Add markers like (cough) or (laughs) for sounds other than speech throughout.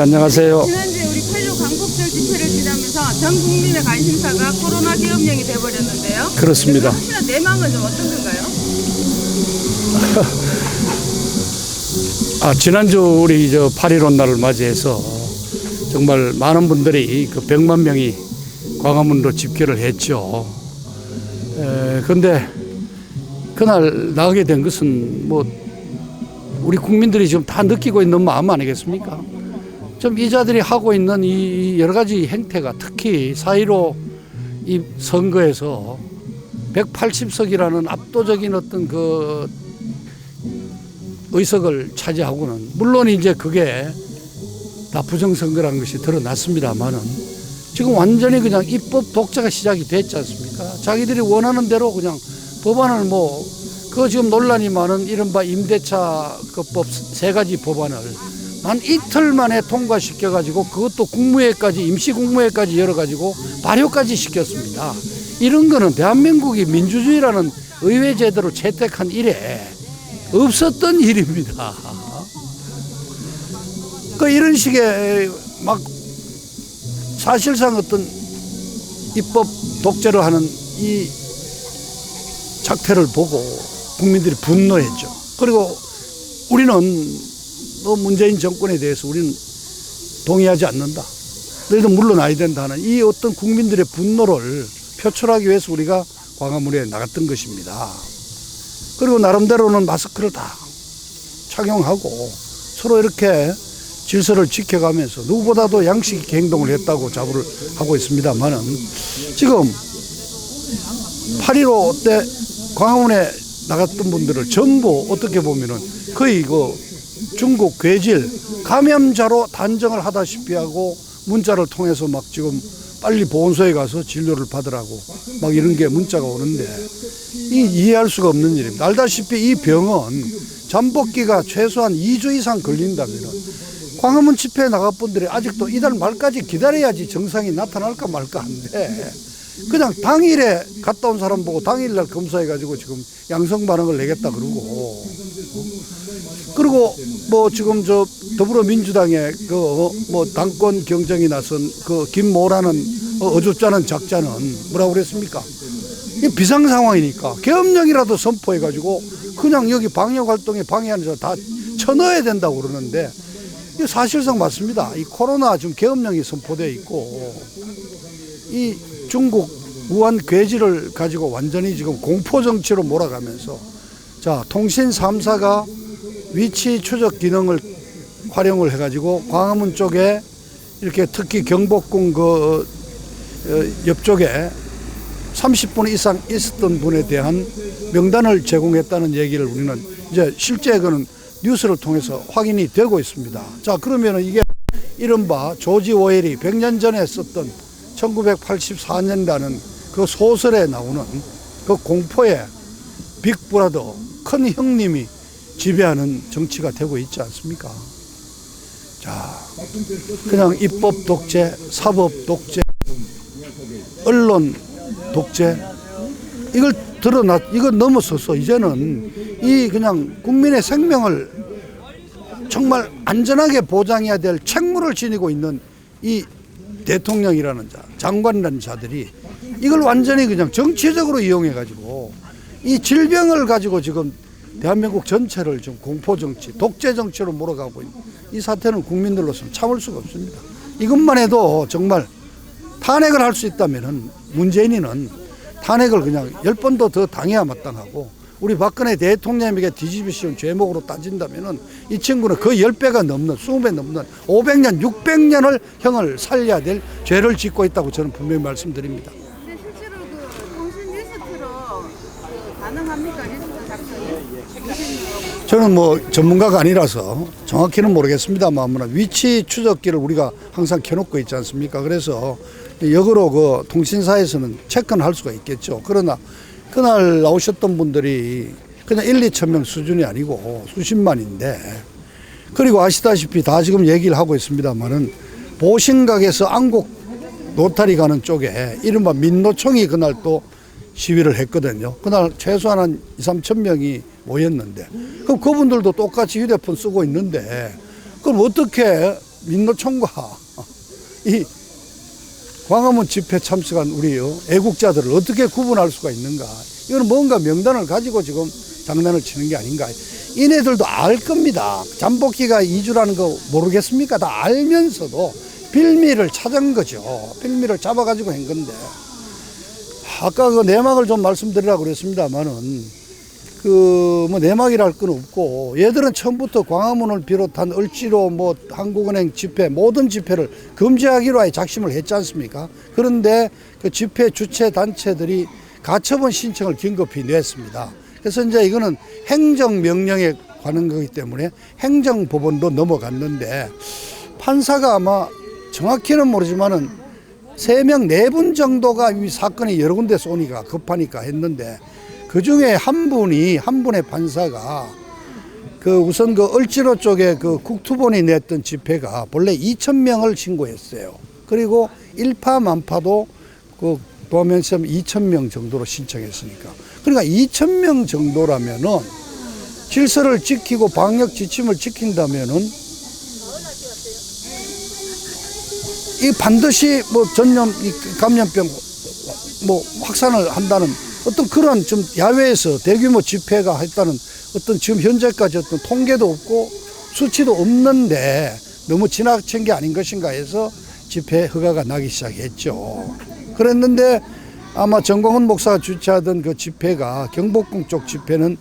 네, 안녕하세요. 지난주에 우리 8.6 광복절 집회를 지나면서 전 국민의 관심사가 코로나 계엄령이 돼버렸는데요. 그렇습니다. 혹시나 내막은 좀 어떤 건가요? (laughs) 아, 지난주 우리 저 8.15 날을 맞이해서 정말 많은 분들이 그 100만 명이 광화문으로 집결을 했죠. 에, 근데 그날 나가게 된 것은 뭐 우리 국민들이 지금 다 느끼고 있는 마음 아니겠습니까? 좀 이자들이 하고 있는 이 여러 가지 행태가 특히 4.15이 선거에서 180석이라는 압도적인 어떤 그 의석을 차지하고는 물론 이제 그게 다 부정선거라는 것이 드러났습니다만은 지금 완전히 그냥 입법 독재가 시작이 됐지 않습니까? 자기들이 원하는 대로 그냥 법안을 뭐 그 지금 논란이 많은 이른바 임대차 그법 세 가지 법안을 한 이틀 만에 통과시켜 가지고 그것도 국무회까지 임시 국무회까지 열어 가지고 발효까지 시켰습니다. 이런 거는 대한민국이 민주주의라는 의회 제도를 채택한 이래 없었던 일입니다. 그 이런 식의 막 사실상 어떤 입법 독재를 하는 이 작태를 보고 국민들이 분노했죠. 그리고 우리는 너 문재인 정권에 대해서 우리는 동의하지 않는다. 너희도 물러나야 된다는 이 어떤 국민들의 분노를 표출하기 위해서 우리가 광화문에 나갔던 것입니다. 그리고 나름대로는 마스크를 다 착용하고 서로 이렇게 질서를 지켜가면서 누구보다도 양식 행동을 했다고 자부를 하고 있습니다만은 지금 8.15 때 광화문에 나갔던 분들을 전부 어떻게 보면은 거의 그 중국 괴질 감염자로 단정을 하다시피 하고 문자를 통해서 막 지금 빨리 보건소에 가서 진료를 받으라고 막 이런 게 문자가 오는데 이 이해할 수가 없는 일입니다. 알다시피 이 병은 잠복기가 최소한 2주 이상 걸린다면은 광화문 집회에 나갈 분들이 아직도 이달 말까지 기다려야지 정상이 나타날까 말까 한데 그냥 당일에 갔다 온 사람 보고 당일날 검사해가지고 지금 양성 반응을 내겠다 그러고 그리고 뭐 지금 저 더불어민주당의 그 뭐 당권 경쟁이 나선 그 김모라는 어줍잖은 작자는 뭐라고 그랬습니까? 이 비상 상황이니까 계엄령이라도 선포해가지고 그냥 여기 방역 활동에 방해하는 자다 쳐넣어야 된다고 그러는데 이 사실상 맞습니다. 이 코로나 지금 계엄령이 선포되어 있고 이 중국 우한 괴지를 가지고 완전히 지금 공포 정치로 몰아가면서 자 통신 3사가 위치 추적 기능을 활용을 해가지고 광화문 쪽에 이렇게 특히 경복궁 그 어, 옆쪽에 30분 이상 있었던 분에 대한 명단을 제공했다는 얘기를 우리는 이제 실제 그는 뉴스를 통해서 확인이 되고 있습니다. 자, 그러면 이게 이른바 조지 오웰이 100년 전에 썼던 1984년이라는 그 소설에 나오는 그 공포의 빅브라더 큰 형님이 지배하는 정치가 되고 있지 않습니까? 자, 그냥 입법 독재, 사법 독재, 언론 독재 이걸 드러나 이거 넘어서서 이제는 이 그냥 국민의 생명을 정말 안전하게 보장해야 될 책무를 지니고 있는 이 대통령이라는 자, 장관이라는 자들이 이걸 완전히 그냥 정치적으로 이용해 가지고 이 질병을 가지고 지금 대한민국 전체를 좀 공포 정치, 독재 정치로 몰아가고 있는 이 사태는 국민들로서는 참을 수가 없습니다. 이것만 해도 정말 탄핵을 할 수 있다면은 문재인이는 탄핵을 그냥 열 번도 더 당해야 마땅하고 우리 박근혜 대통령에게 뒤집어 씌운 죄목으로 따진다면은 이 친구는 그 열 배가 넘는 스무 배 넘는 500년, 600년을 형을 살려야 될 죄를 짓고 있다고 저는 분명히 말씀드립니다. 근데 실제로 그 통신 리스트로 그 가능합니까? 리스트 작성이? 저는 뭐 전문가가 아니라서 정확히는 모르겠습니다만 위치 추적기를 우리가 항상 켜놓고 있지 않습니까? 그래서 역으로 그 통신사에서는 체크는 할 수가 있겠죠. 그러나 그날 나오셨던 분들이 그냥 1, 2천 명 수준이 아니고 수십만인데 그리고 아시다시피 다 지금 얘기를 하고 있습니다만은 보신각에서 안국 노타리 가는 쪽에 이른바 민노총이 그날 또 시위를 했거든요. 그날 최소한 한 2, 3천 명이 모였는데 그럼 그분들도 똑같이 휴대폰 쓰고 있는데 그럼 어떻게 민노총과 이 광화문 집회 참석한 우리 어, 애국자들을 어떻게 구분할 수가 있는가? 이거는 뭔가 명단을 가지고 지금 장난을 치는 게 아닌가? 이네들도 알 겁니다. 잠복기가 2주라는 거 모르겠습니까? 다 알면서도 빌미를 찾은 거죠. 빌미를 잡아가지고 한 건데. 아까 그 내막을 좀 말씀드리라고 그랬습니다만은 그 뭐 내막이랄 건 없고 얘들은 처음부터 광화문을 비롯한 을지로 뭐 한국은행 집회 모든 집회를 금지하기로 아예 작심을 했지 않습니까? 그런데 그 집회 주최 단체들이 가처분 신청을 긴급히 냈습니다. 그래서 이제 이거는 행정 명령에 관한 거기 때문에 행정법원도 넘어갔는데 판사가 아마 정확히는 모르지만은 세 명 네 분 정도가 이 사건이 여러 군데서 오니까 급하니까 했는데 그 중에 한 분이 한 분의 판사가 그 우선 그 을지로 쪽에 그 국투본이 냈던 집회가 본래 2천 명을 신고했어요. 그리고 일파만파도 그 도면시험 2천 명 정도로 신청했으니까 그러니까 2천 명 정도라면은 질서를 지키고 방역 지침을 지킨다면은 이 반드시 뭐 전염 이 감염병 뭐 확산을 한다는 어떤 그런 좀 야외에서 대규모 집회가 했다는 어떤 지금 현재까지 어떤 통계도 없고 수치도 없는데 너무 지나친 게 아닌 것인가 해서 집회 허가가 나기 시작했죠. 그랬는데 아마 정광훈 목사가 주최하던 그 집회가 경복궁 쪽 집회는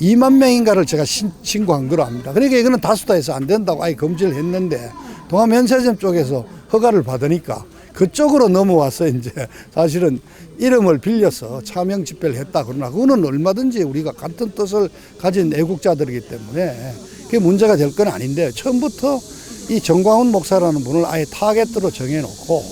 2만 명인가를 제가 신, 신고한 거로 압니다. 그러니까 이거는 다수다해서 안 된다고 아예 금지를 했는데 동아면세점 쪽에서 허가를 받으니까 그쪽으로 넘어와서 이제 사실은 이름을 빌려서 차명 집회를 했다 그러나 그거는 얼마든지 우리가 같은 뜻을 가진 애국자들이기 때문에 그게 문제가 될 건 아닌데 처음부터 이 정광훈 목사라는 분을 아예 타겟으로 정해놓고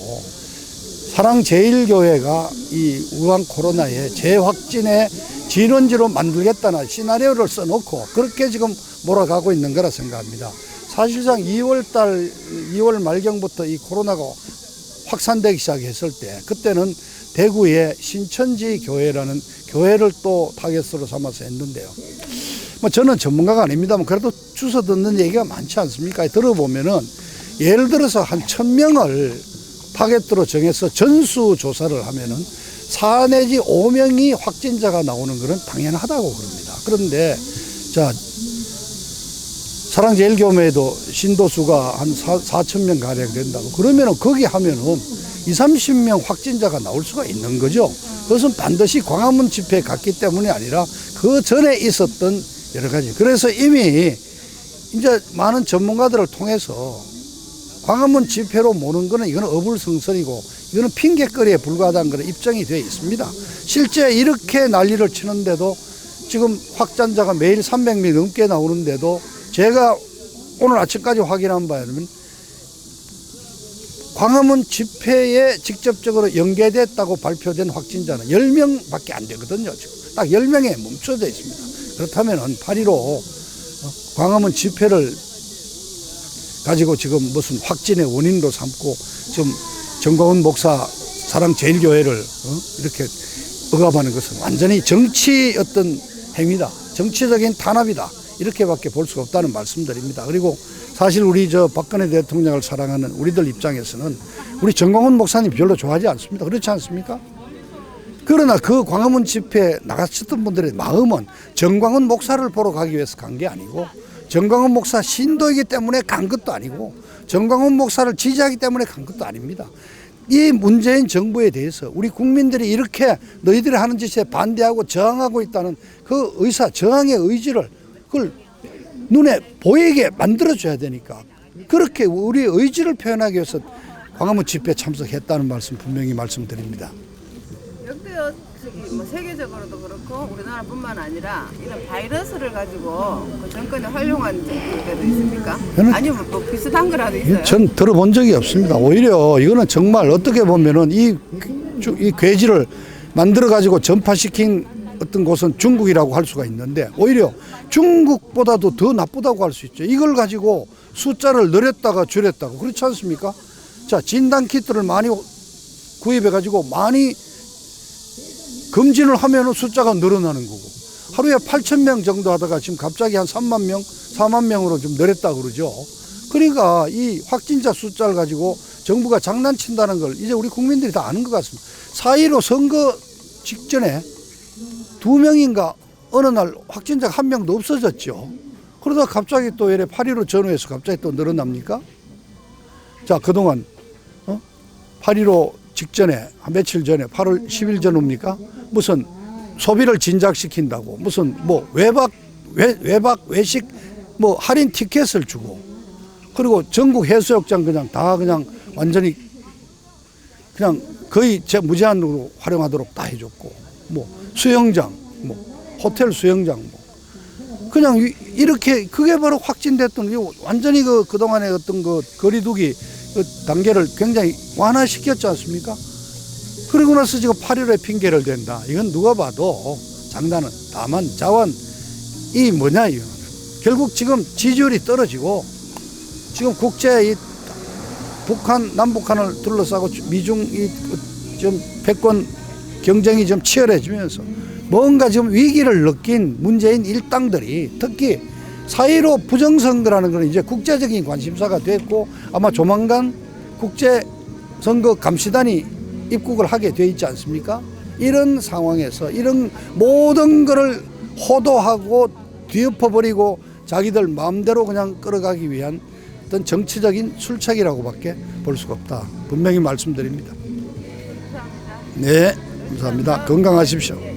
사랑 제일교회가 이 우한 코로나의 재확진의 진원지로 만들겠다는 시나리오를 써놓고 그렇게 지금 몰아가고 있는 거라 생각합니다. 사실상 2월 달, 2월 말경부터 이 코로나가 확산되기 시작했을 때 그때는 대구의 신천지 교회라는 교회를 또 타겟으로 삼아서 했는데요. 뭐 저는 전문가가 아닙니다만 그래도 주워 듣는 얘기가 많지 않습니까? 들어보면은 예를 들어서 한 천명을 타겟으로 정해서 전수 조사를 하면은 4 내지 5명이 확진자가 나오는 것은 당연하다고 그럽니다. 그런데 자 사랑제일교회도 신도수가 한 4 천 명 가량 된다고 그러면은 거기 하면은 2, 30명 확진자가 나올 수가 있는 거죠. 그것은 반드시 광화문 집회에 갔기 때문이 아니라 그 전에 있었던 여러 가지. 그래서 이미 이제 많은 전문가들을 통해서 광화문 집회로 모는 거는 이거는 어불성설이고 이거는 핑계거리에 불과하다는 그런 입장이 되어 있습니다. 실제 이렇게 난리를 치는데도 지금 확진자가 매일 300명 넘게 나오는데도 제가 오늘 아침까지 확인한 바에는 광화문 집회에 직접적으로 연계됐다고 발표된 확진자는 10명 밖에 안 되거든요. 지금 딱 10명에 멈춰져 있습니다. 그렇다면 8.15 광화문 집회를 가지고 지금 무슨 확진의 원인도 삼고 지금 정광훈 목사 사랑제일교회를 어? 이렇게 억압하는 것은 완전히 정치 어떤 행위다. 정치적인 탄압이다. 이렇게밖에 볼 수가 없다는 말씀드립니다. 그리고 사실 우리 저 박근혜 대통령을 사랑하는 우리들 입장에서는 우리 정광훈 목사님 별로 좋아하지 않습니다. 그렇지 않습니까? 그러나 그 광화문 집회에 나가셨던 분들의 마음은 정광훈 목사를 보러 가기 위해서 간 게 아니고 정광훈 목사 신도이기 때문에 간 것도 아니고 정광훈 목사를 지지하기 때문에 간 것도 아닙니다. 이 문재인 정부에 대해서 우리 국민들이 이렇게 너희들이 하는 짓에 반대하고 저항하고 있다는 그 의사, 저항의 의지를 그걸 눈에 보이게 만들어줘야 되니까 그렇게 우리 의지를 표현하기 위해서 광화문 집회 참석했다는 말씀 분명히 말씀드립니다. 역대요 뭐 세계적으로도 그렇고 우리나라뿐만 아니라 이런 바이러스를 가지고 그 정권에 활용한 정부들도 있습니까? 아니면 뭐 비슷한 거라도 있어요? 전 들어본 적이 없습니다. 오히려 이거는 정말 어떻게 보면은 이, 주- 이 괴지를 만들어 가지고 전파시킨 어떤 곳은 중국이라고 할 수가 있는데 오히려 중국보다도 더 나쁘다고 할 수 있죠. 이걸 가지고 숫자를 늘렸다가 줄였다고 그렇지 않습니까? 자 진단 키트를 많이 구입해 가지고 많이 검진을 하면은 숫자가 늘어나는 거고 하루에 8천 명 정도 하다가 지금 갑자기 한 3만 명, 4만 명으로 좀 늘었다 그러죠. 그러니까 이 확진자 숫자를 가지고 정부가 장난친다는 걸 이제 우리 국민들이 다 아는 것 같습니다. 4.15 선거 직전에 두 명인가 어느 날 확진자가 한 명도 없어졌죠. 그러다 갑자기 또 이래 8.15 전후에서 갑자기 또 늘어납니까? 자, 그동안, 어? 8.15 직전에, 한 며칠 전에, 8월 10일 전후입니까? 무슨 소비를 진작시킨다고, 무슨 뭐 외박, 외, 외박, 외식, 뭐 할인 티켓을 주고, 그리고 전국 해수욕장 그냥 다 그냥 완전히 그냥 거의 제 무제한으로 활용하도록 다 해줬고, 뭐 수영장, 뭐 호텔 수영장, 뭐 그냥 이- 이렇게 그게 바로 확진됐던 게 완전히 그 그동안의 어떤 그 거리두기 그 단계를 굉장히 완화시켰지 않습니까? 그러고 나서 지금 8.15에 핑계를 댄다. 이건 누가 봐도 장난은 다만 자완 이 뭐냐 이거는 결국 지금 지지율이 떨어지고 지금 국제 이 북한 남북한을 둘러싸고 미중 이 좀 패권 경쟁이 좀 치열해지면서 뭔가 지금 위기를 느낀 문재인 일당들이 특히 4.15 부정선거라는 것은 이제 국제적인 관심사가 됐고 아마 조만간 국제선거 감시단이 입국을 하게 돼 있지 않습니까? 이런 상황에서 이런 모든 것을 호도하고 뒤엎어버리고 자기들 마음대로 그냥 끌어가기 위한 어떤 정치적인 술책이라고밖에 볼 수가 없다. 분명히 말씀드립니다. 감사합니다. 네, 감사합니다. 건강하십시오.